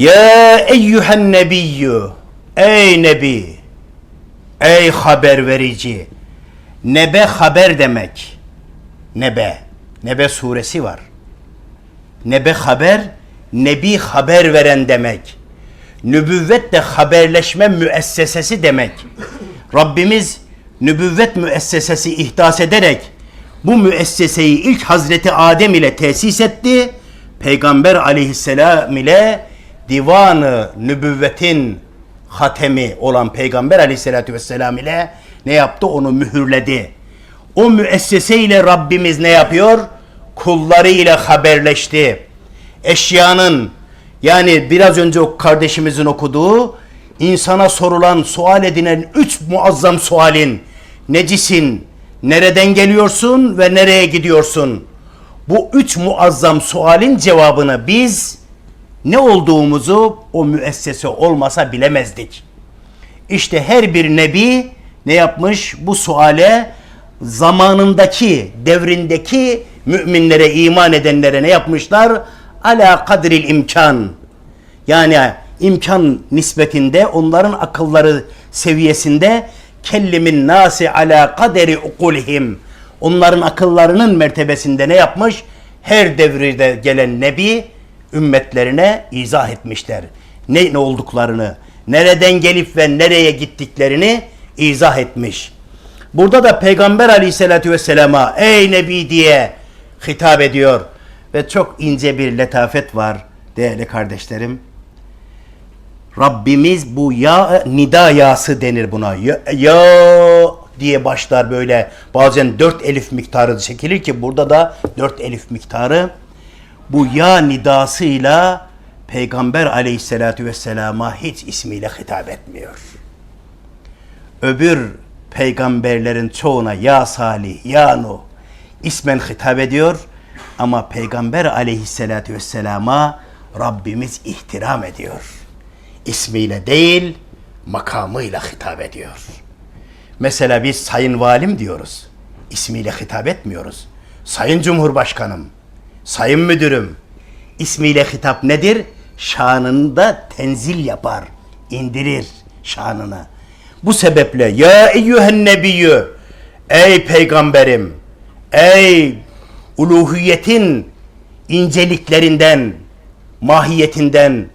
Ya eyyühen nebiyyü Ey nebi Ey haber verici Nebe haber demek. Nebe. Nebe suresi var. Nebe haber Nebi haber veren demek. Nübüvvet de haberleşme müessesesi demek. Rabbimiz nübüvvet müessesesi ihdas ederek bu müesseseyi ilk Hazreti Adem ile tesis etti. Peygamber aleyhisselam ile divanı nübüvvetin hatemi olan Peygamber aleyhisselatü vesselam ile ne yaptı? Onu mühürledi. O müessese ile Rabbimiz ne yapıyor? Kulları ile haberleşti. Eşyanın yani biraz önce o kardeşimizin okuduğu insana sorulan, sual edilen üç muazzam sualin necisin, nereden geliyorsun ve nereye gidiyorsun? Bu üç muazzam sualin cevabını biz ne olduğumuzu o müessese olmasa bilemezdik. İşte her bir nebi ne yapmış? Bu suale zamanındaki, devrindeki müminlere, iman edenlere ne yapmışlar? Ala kadril imkan. Yani imkan nispetinde onların akılları seviyesinde kellimin nasi ala kaderi ukulihim. Onların akıllarının mertebesinde ne yapmış? Her devirde gelen nebi ümmetlerine izah etmişler. Ne, ne olduklarını, nereden gelip ve nereye gittiklerini izah etmiş. Burada da Peygamber aleyhissalatü vesselama ey nebi diye hitap ediyor. Ve çok ince bir letafet var değerli kardeşlerim. Rabbimiz bu ya nida yası denir buna. Ya, ya diye başlar böyle bazen dört elif miktarı çekilir ki burada da dört elif miktarı. Bu ya nidasıyla Peygamber aleyhissalatü vesselama hiç ismiyle hitap etmiyor. Öbür peygamberlerin çoğuna ya Salih, ya Nuh ismen hitap ediyor. Ama Peygamber aleyhissalatü vesselama Rabbimiz ihtiram ediyor. İsmiyle değil, makamıyla hitap ediyor. Mesela biz sayın valim diyoruz. İsmiyle hitap etmiyoruz. Sayın Cumhurbaşkanım, sayın müdürüm. İsmiyle hitap nedir? Şanında tenzil yapar, indirir şanını. Bu sebeple ya eyyühen nebiyyü, ey peygamberim, ey uluhiyetin inceliklerinden, mahiyetinden,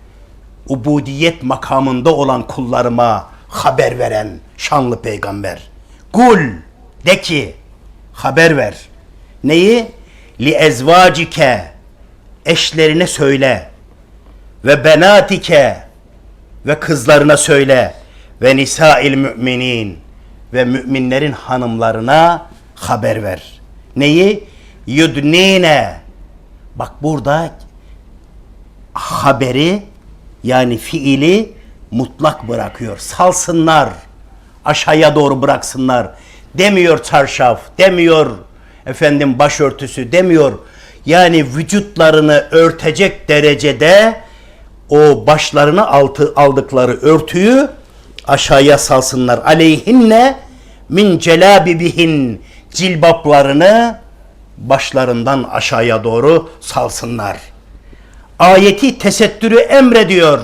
ubudiyet makamında olan kullarıma haber veren şanlı peygamber. Kul de ki haber ver. Neyi? Li ezvacike eşlerine söyle ve benatike ve kızlarına söyle ve nisail müminin ve müminlerin hanımlarına haber ver. Neyi? Yudnine. Bak burada haberi yani fiili mutlak bırakıyor. Salsınlar. Aşağıya doğru bıraksınlar. Demiyor çarşaf, demiyor efendim başörtüsü, demiyor. Yani vücutlarını örtecek derecede o başlarını altı aldıkları örtüyü aşağıya salsınlar. Aleyhinne min celabibihin cilbaplarını başlarından aşağıya doğru salsınlar. Ayeti tesettürü emrediyor.